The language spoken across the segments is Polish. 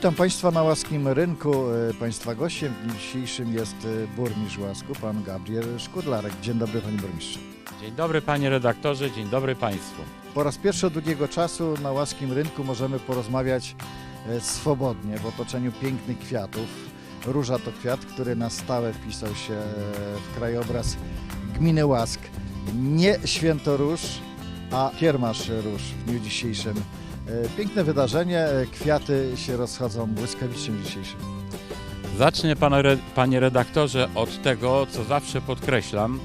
Witam Państwa na Łaskim Rynku. E, Państwa gościem w dniu dzisiejszym jest e, burmistrz Łasku, pan Gabriel Szkudlarek. Dzień dobry Panie Burmistrzu. Dzień dobry panie redaktorze, dzień dobry państwu. Po raz pierwszy od długiego czasu na Łaskim Rynku możemy porozmawiać e, swobodnie w otoczeniu pięknych kwiatów. Róża to kwiat, który na stałe wpisał się w krajobraz gminy Łask. Nie święto róż, a kiermasz róż w dniu dzisiejszym. E, Piękne wydarzenie, e, kwiaty się rozchodzą błyskawicznie dzisiejszym. Re- panie redaktorze od tego, co zawsze podkreślam,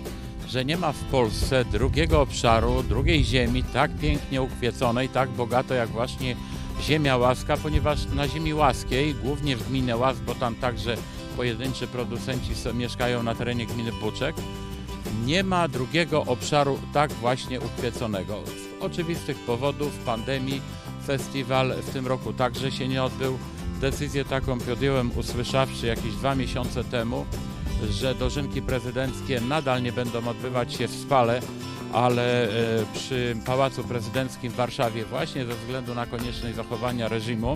że nie ma w Polsce drugiego obszaru, drugiej ziemi tak pięknie ukwieconej, tak bogato jak właśnie ziemia łaska, ponieważ na ziemi łaskiej, głównie w gminie Łask, bo tam także pojedynczy producenci mieszkają na terenie gminy Buczek, nie ma drugiego obszaru tak właśnie ukwieconego. Z oczywistych powodów, pandemii, festiwal w tym roku także się nie odbył. Decyzję taką podjąłem usłyszawszy jakieś dwa miesiące temu, że dożynki prezydenckie nadal nie będą odbywać się w Spale, ale e, przy Pałacu Prezydenckim w Warszawie właśnie ze względu na konieczność zachowania reżimu.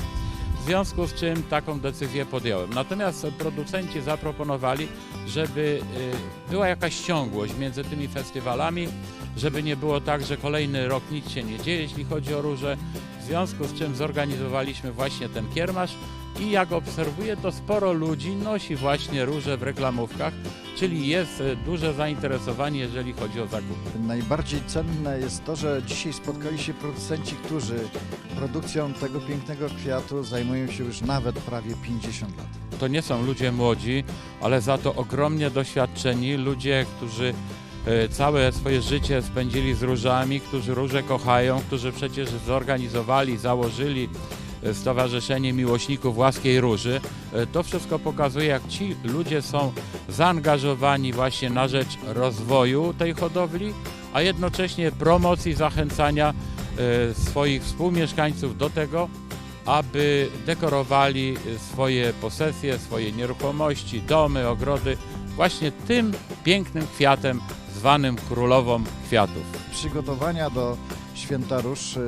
W związku z czym taką decyzję podjąłem. Natomiast producenci zaproponowali, żeby e, była jakaś ciągłość między tymi festiwalami, żeby nie było tak, że kolejny rok nic się nie dzieje, jeśli chodzi o róże. W związku z czym zorganizowaliśmy właśnie ten kiermasz i jak obserwuję, to sporo ludzi nosi właśnie róże w reklamówkach, czyli jest e, duże zainteresowanie, jeżeli chodzi o zakupy. Najbardziej cenne jest to, że dzisiaj spotkali się producenci, którzy produkcją tego pięknego kwiatu zajmują się już nawet prawie 50 lat. To nie są ludzie młodzi, ale za to ogromnie doświadczeni ludzie, którzy całe swoje życie spędzili z różami, którzy róże kochają, którzy przecież zorganizowali, założyli e, Stowarzyszenie Miłośników Łaskiej Róży. E, To wszystko pokazuje, jak ci ludzie są zaangażowani właśnie na rzecz rozwoju tej hodowli, a jednocześnie promocji, zachęcania e, swoich współmieszkańców do tego, aby dekorowali swoje posesje, swoje nieruchomości, domy, ogrody właśnie tym pięknym kwiatem zwanym królową kwiatów. Przygotowania do Święta Róż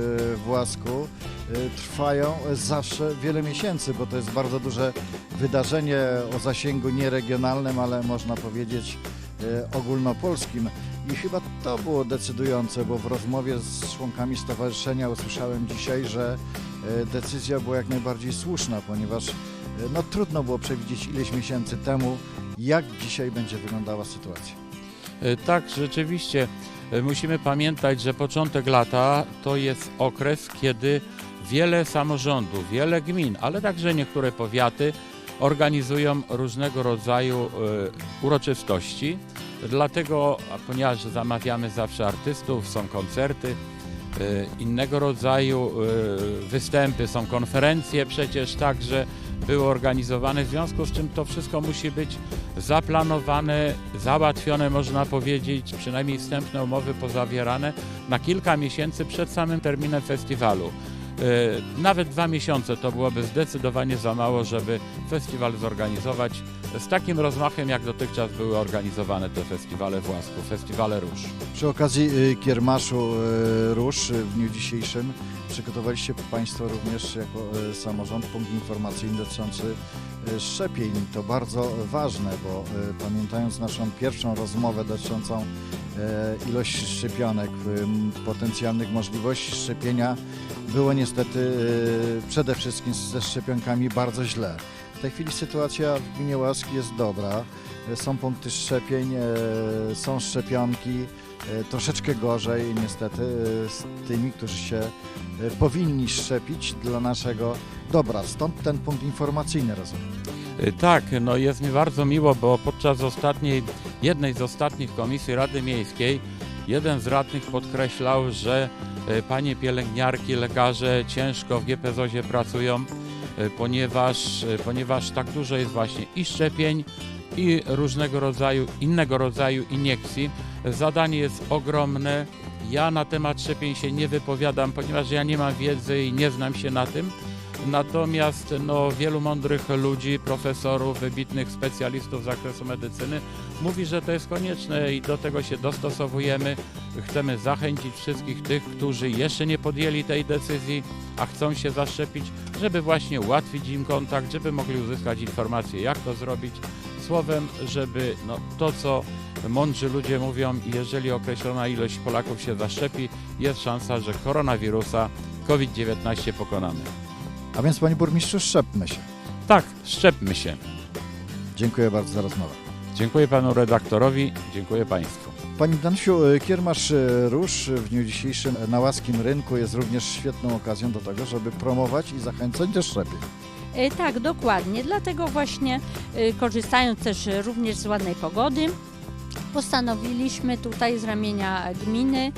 w Łasku y, trwają zawsze wiele miesięcy, bo to jest bardzo duże wydarzenie o zasięgu nie regionalnym, ale można powiedzieć y, ogólnopolskim. I chyba to było decydujące, bo w rozmowie z członkami stowarzyszenia usłyszałem dzisiaj, że y, decyzja była jak najbardziej słuszna, ponieważ no, trudno było przewidzieć ileś miesięcy temu, jak dzisiaj będzie wyglądała sytuacja. E, Tak, rzeczywiście e, musimy pamiętać, że początek lata to jest okres, kiedy wiele samorządów, wiele gmin, ale także niektóre powiaty organizują różnego rodzaju e, uroczystości. Dlatego, ponieważ zamawiamy zawsze artystów, są koncerty, innego rodzaju występy, są konferencje przecież także były organizowane, w związku z czym to wszystko musi być zaplanowane, załatwione, można powiedzieć, przynajmniej wstępne umowy pozawierane na kilka miesięcy przed samym terminem festiwalu. E, Nawet dwa miesiące to byłoby zdecydowanie za mało, żeby festiwal zorganizować z takim rozmachem, jak dotychczas były organizowane te festiwale w Łasku, festiwale róż. Przy okazji y, kiermaszu y, róż y, w dniu dzisiejszym przygotowaliście Państwo również jako y, samorząd punkt informacyjny dotyczący y, szczepień. To bardzo ważne, bo y, pamiętając naszą pierwszą rozmowę dotyczącą ilości szczepionek, potencjalnych możliwości szczepienia, było niestety przede wszystkim ze szczepionkami bardzo źle. W tej chwili sytuacja w gminie Łask jest dobra. Są punkty szczepień, są szczepionki. E, troszeczkę gorzej niestety e, z tymi, którzy się e, powinni szczepić dla naszego dobra. Stąd ten punkt informacyjny, rozumiem. Tak, no jest mi bardzo miło, bo podczas ostatniej, jednej z ostatnich komisji Rady Miejskiej jeden z radnych podkreślał, że panie pielęgniarki, lekarze ciężko w GPZOzie pracują, ponieważ, ponieważ tak dużo jest właśnie i szczepień, i różnego rodzaju, innego rodzaju iniekcji. Zadanie jest ogromne. Ja na temat szczepień się nie wypowiadam, ponieważ ja nie mam wiedzy i nie znam się na tym Natomiast no, wielu mądrych ludzi, profesorów, wybitnych specjalistów z zakresu medycyny mówi, że to jest konieczne i do tego się dostosowujemy. Chcemy zachęcić wszystkich tych, którzy jeszcze nie podjęli tej decyzji, a chcą się zaszczepić, żeby właśnie ułatwić im kontakt, żeby mogli uzyskać informacje, jak to zrobić. Słowem, żeby no, to, co mądrzy ludzie mówią, jeżeli określona ilość Polaków się zaszczepi, jest szansa, że koronawirusa COVID-19 pokonamy. A więc panie burmistrzu, szczepmy się. Tak, szczepmy się. Dziękuję bardzo za rozmowę. Dziękuję panu redaktorowi, dziękuję państwu. Pani Danusiu, e, Kiermasz e, Róż w dniu dzisiejszym na łaskim rynku jest również świetną okazją do tego, żeby promować i zachęcać do szczepień. E, Tak, dokładnie. Dlatego właśnie e, korzystając też również z ładnej pogody, postanowiliśmy tutaj z ramienia gminy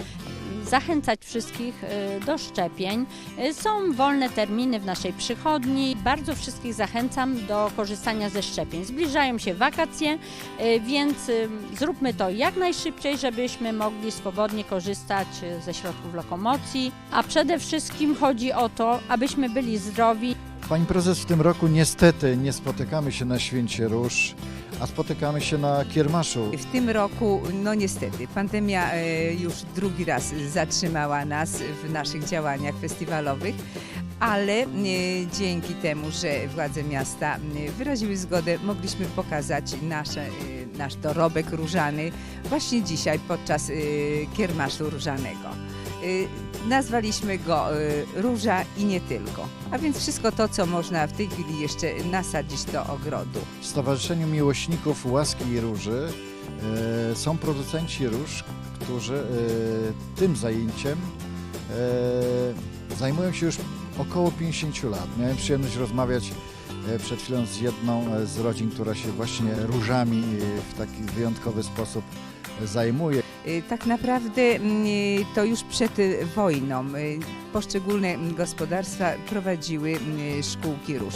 zachęcać wszystkich e, do szczepień. Są wolne terminy w naszej przychodni. Bardzo wszystkich zachęcam do korzystania ze szczepień. Zbliżają się wakacje, e, więc e, zróbmy to jak najszybciej, żebyśmy mogli swobodnie korzystać ze środków lokomocji. A przede wszystkim chodzi o to, abyśmy byli zdrowi, Pani prezes, w tym roku niestety nie spotykamy się na Święcie Róż, a spotykamy się na Kiermaszu. W tym roku, no niestety, pandemia e, już drugi raz zatrzymała nas w naszych działaniach festiwalowych, ale e, dzięki temu, że władze miasta e, wyraziły zgodę, mogliśmy pokazać nasze, e, nasz dorobek różany właśnie dzisiaj podczas e, kiermaszu różanego. E, Nazwaliśmy go e, Róża i nie tylko. A więc wszystko to, co można w tej chwili jeszcze nasadzić do ogrodu. W Stowarzyszeniu Miłośników Łaski i Róży e, są producenci róż, którzy tym zajęciem zajmują się już około 50 lat. Miałem przyjemność rozmawiać przed chwilą z jedną z rodzin, która się właśnie różami w taki wyjątkowy sposób zajmuje. Y, Tak naprawdę mm, y, to już przed y, wojną y, poszczególne mm, gospodarstwa prowadziły mm, szkółki róż.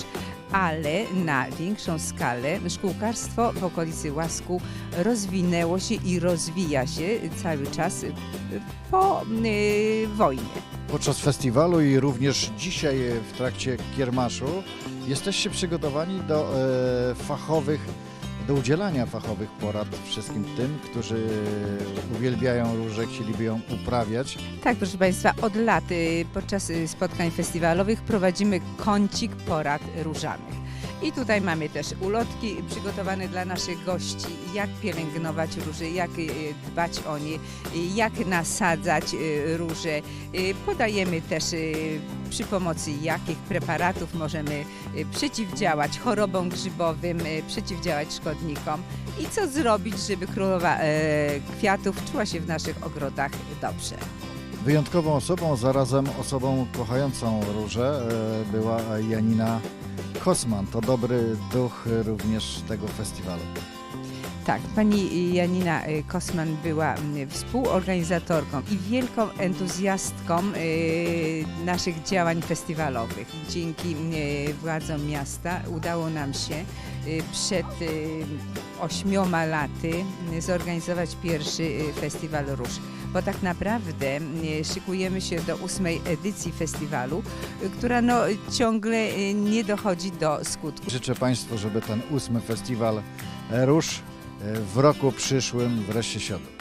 Ale na większą skalę szkółkarstwo w okolicy Łasku rozwinęło się i rozwija się cały czas y, po y, wojnie. Podczas festiwalu i również dzisiaj w trakcie kiermaszu jesteście przygotowani do e, fachowych, do udzielania fachowych porad wszystkim tym, którzy uwielbiają róże, chcieliby ją uprawiać. Tak, proszę Państwa, od lat podczas y, spotkań festiwalowych prowadzimy kącik porad różanych. I tutaj mamy też ulotki przygotowane dla naszych gości, jak pielęgnować róże, jak y, dbać o nie, jak nasadzać y, róże. Y, Podajemy też przy pomocy jakich preparatów możemy przeciwdziałać chorobom grzybowym, przeciwdziałać szkodnikom i co zrobić, żeby królowa e, kwiatów czuła się w naszych ogrodach dobrze. Wyjątkową osobą, zarazem osobą kochającą róże e, była Janina Kosman. To dobry duch również tego festiwalu. Tak, pani Janina y, Kosman była mm, współorganizatorką i wielką entuzjastką y, naszych działań festiwalowych. Dzięki y, władzom miasta udało nam się przed ośmioma laty zorganizować pierwszy festiwal róż. Bo tak naprawdę y, szykujemy się do ósmej edycji festiwalu, y, która no, ciągle y, nie dochodzi do skutku. Życzę Państwu, żeby ten ósmy festiwal e, e, w roku przyszłym wreszcie siadł.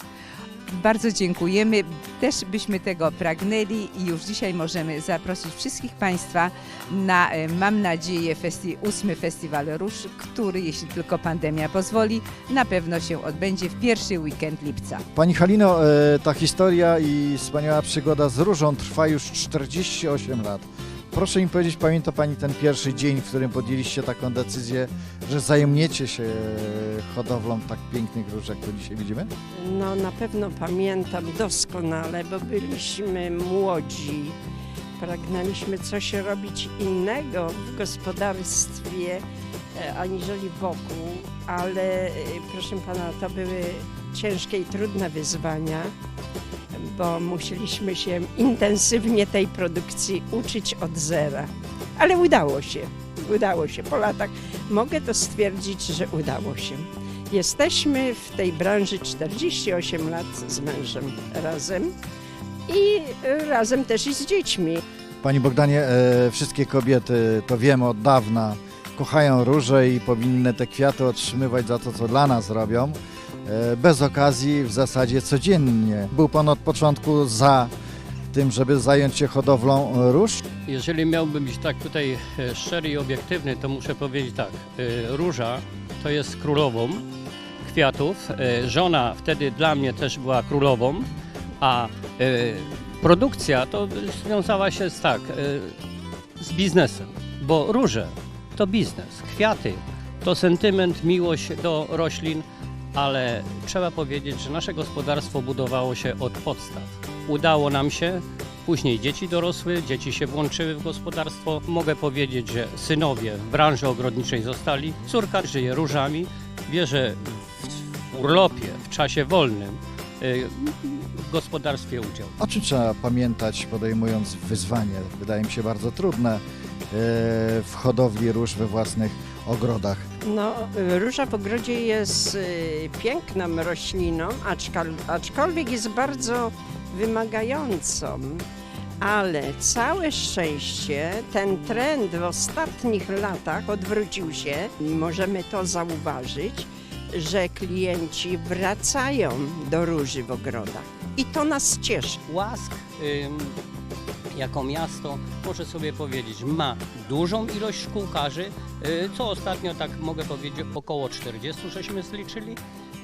Bardzo dziękujemy. Też byśmy tego pragnęli i już dzisiaj możemy zaprosić wszystkich Państwa na, e, mam nadzieję, festi ósmy Festiwal Róż, który, jeśli tylko pandemia pozwoli, na pewno się odbędzie w pierwszy weekend lipca. Pani Halino, e, ta historia i wspaniała przygoda z różą trwa już 48 lat. Proszę mi powiedzieć, pamięta Pani ten pierwszy dzień, w którym podjęliście taką decyzję, że zajmiecie się hodowlą tak pięknych róż, jak to dzisiaj widzimy? No na pewno pamiętam doskonale, bo byliśmy młodzi. Pragnęliśmy coś robić innego w gospodarstwie e, aniżeli wokół, ale e, proszę pana, to były ciężkie i trudne wyzwania, bo musieliśmy się intensywnie tej produkcji uczyć od zera. Ale udało się, udało się. Po latach mogę to stwierdzić, że udało się. Jesteśmy w tej branży 48 lat z mężem razem i y, razem też i z dziećmi. Pani Bogdanie, e, wszystkie kobiety, to wiemy od dawna, kochają róże i powinny te kwiaty otrzymywać za to, co dla nas robią. E, bez okazji, w zasadzie codziennie. Był Pan od początku za tym, żeby zająć się hodowlą róż? Jeżeli miałbym być tak tutaj e, szczery i obiektywny, to muszę powiedzieć tak. e, Róża to jest królową kwiatów. Żona wtedy dla mnie też była królową, a produkcja to związała się z tak, z biznesem, bo róże to biznes, kwiaty to sentyment, miłość do roślin, ale trzeba powiedzieć, że nasze gospodarstwo budowało się od podstaw. Udało nam się, Później dzieci dorosły, dzieci się włączyły w gospodarstwo. Mogę powiedzieć, że synowie w branży ogrodniczej zostali. Córka żyje różami, bierze w urlopie, w czasie wolnym y, w gospodarstwie udział. O czym trzeba pamiętać, podejmując wyzwanie, wydaje mi się bardzo trudne, w hodowli róż we własnych ogrodach? No, róża w ogrodzie jest y, piękną rośliną, aczkolwiek jest bardzo wymagającą. Ale całe szczęście ten trend w ostatnich latach odwrócił się i możemy to zauważyć, że klienci wracają do róży w ogrodach. I to nas cieszy. Łask ym, jako miasto, może sobie powiedzieć, ma dużą ilość szkółkarzy, y, co ostatnio, tak mogę powiedzieć, około 40 żeśmy zliczyli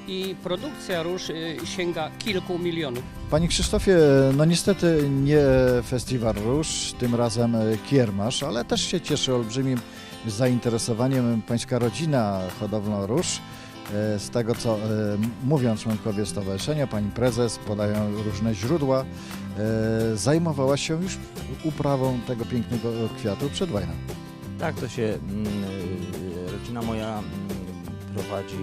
i produkcja róż y, sięga kilku milionów. Panie Krzysztofie, no niestety nie festiwal róż, tym razem kiermasz, ale też się cieszy olbrzymim zainteresowaniem pańska rodzina hodowlą róż. E, Z tego co e, mówią członkowie stowarzyszenia, pani prezes, podają różne źródła, e, zajmowała się już uprawą tego pięknego kwiatu przed wojną. Tak, to się mm, rodzina moja mm, prowadzi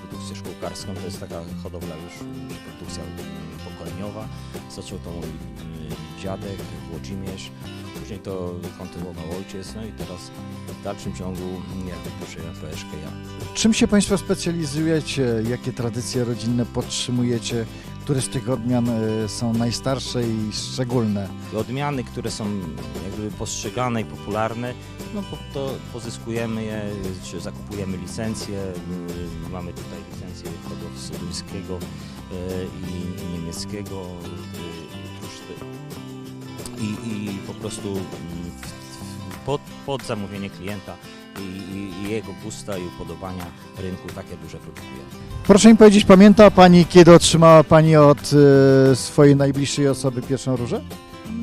produkcję szkółkarską, to jest taka hodowla już produkcja pokoleniowa. Zaczął to mój y, dziadek Włodzimierz, później to kontynuował ojciec, no i teraz w dalszym ciągu mm, jakby przejęła PSK ja. Czym się Państwo specjalizujecie? Jakie tradycje rodzinne podtrzymujecie? Które z tych odmian e, są najstarsze i szczególne? Odmiany, które są jakby postrzegane i popularne, no to pozyskujemy je, czy zakupujemy licencje. y, Mamy tutaj licencję hodowcy duńskiego y, i, niemieckiego. I, I po prostu pod, pod zamówienie klienta i, i, i jego gusta i upodobania rynku takie duże produkujemy. Proszę mi powiedzieć, pamięta Pani, kiedy otrzymała Pani od e, swojej najbliższej osoby pierwszą różę?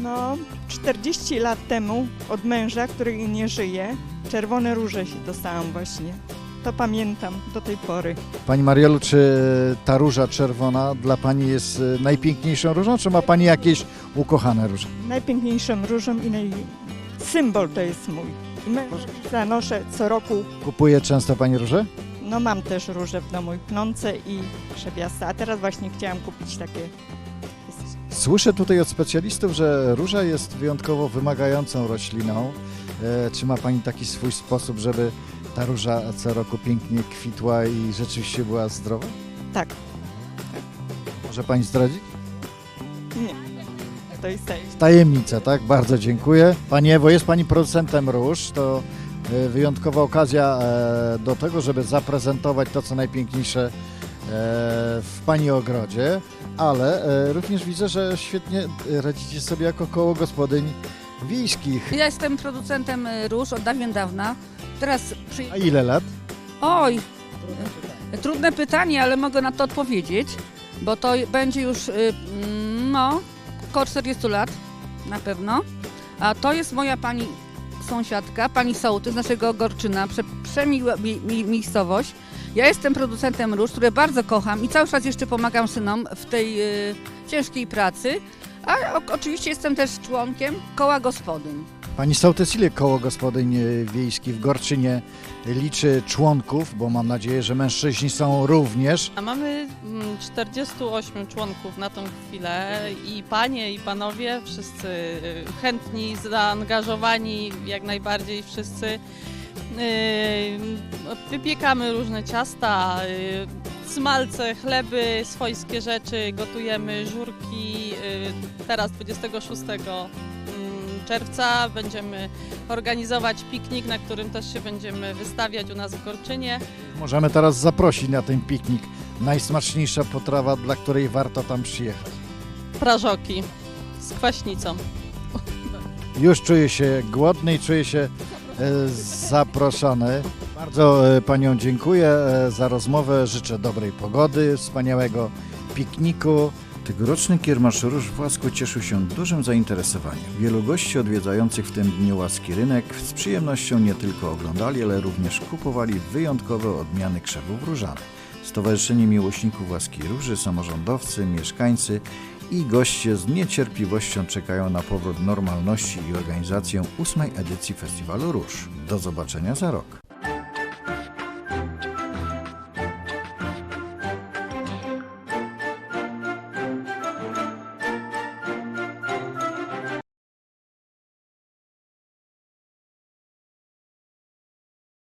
No, 40 lat temu od męża, który nie żyje, czerwone róże się dostałam właśnie. To pamiętam do tej pory. Pani Mariolu, czy ta róża czerwona dla Pani jest e, najpiękniejszą różą, czy ma Pani jakieś ukochane róże? Najpiękniejszą różą i naj... symbol to jest mój. I męża zanoszę co roku. Kupuje często Pani róże? No mam też róże w domu, i pnące i krzewiaste. A teraz właśnie chciałam kupić takie. Słyszę tutaj od specjalistów, że róża jest wyjątkowo wymagającą rośliną. E, Czy ma Pani taki swój sposób, żeby ta róża co roku pięknie kwitła i rzeczywiście była zdrowa? Tak, Może Pani zdradzić? nie. To jest. Tajemnica, tak? Bardzo dziękuję. Pani Ewo, jest Pani producentem róż. To e, wyjątkowa okazja e, do tego, żeby zaprezentować to, co najpiękniejsze e, w Pani ogrodzie, ale również widzę, że świetnie radzicie sobie jako koło gospodyń wiejskich. Ja jestem producentem róż od dawien dawna. Teraz przy... A ile lat? Oj, y, trudne pytanie, ale mogę na to odpowiedzieć, bo to będzie już, mm, no, około 40 lat na pewno. A to jest moja pani sąsiadka, pani Sołty z naszego Gorczyna, prze, przemiła mi, mi, miejscowość. Ja jestem producentem róż, które bardzo kocham i cały czas jeszcze pomagam synom w tej y, ciężkiej pracy. A o, oczywiście jestem też członkiem koła gospodyń. Pani sołtys, koło gospodyń wiejskich w Gorczynie liczy członków, bo mam nadzieję, że mężczyźni są również. A mamy mm, 48 członków na tą chwilę i panie i panowie, wszyscy y, chętni, zaangażowani jak najbardziej wszyscy. Y, Wypiekamy różne ciasta, y, smalce, chleby, swojskie rzeczy, gotujemy żurki. Teraz 26 mm, czerwca będziemy organizować piknik, na którym też się będziemy wystawiać u nas w Korczynie. Możemy teraz zaprosić na ten piknik. Najsmaczniejsza potrawa, dla której warto tam przyjechać. Prażoki z kwaśnicą. Już czuję się głodny i czuję się e, zaproszony. Bardzo e, Panią dziękuję e, za rozmowę. Życzę dobrej pogody, wspaniałego pikniku. Tegoroczny Kiermasz Róż w Łasku cieszył się dużym zainteresowaniem. Wielu gości odwiedzających w tym dniu łaski rynek z przyjemnością nie tylko oglądali, ale również kupowali wyjątkowe odmiany krzewów różanych. Stowarzyszenie Miłośników Łaski Róży, samorządowcy, mieszkańcy i goście z niecierpliwością czekają na powrót normalności i organizację ósmej edycji Festiwalu Róż. Do zobaczenia za rok.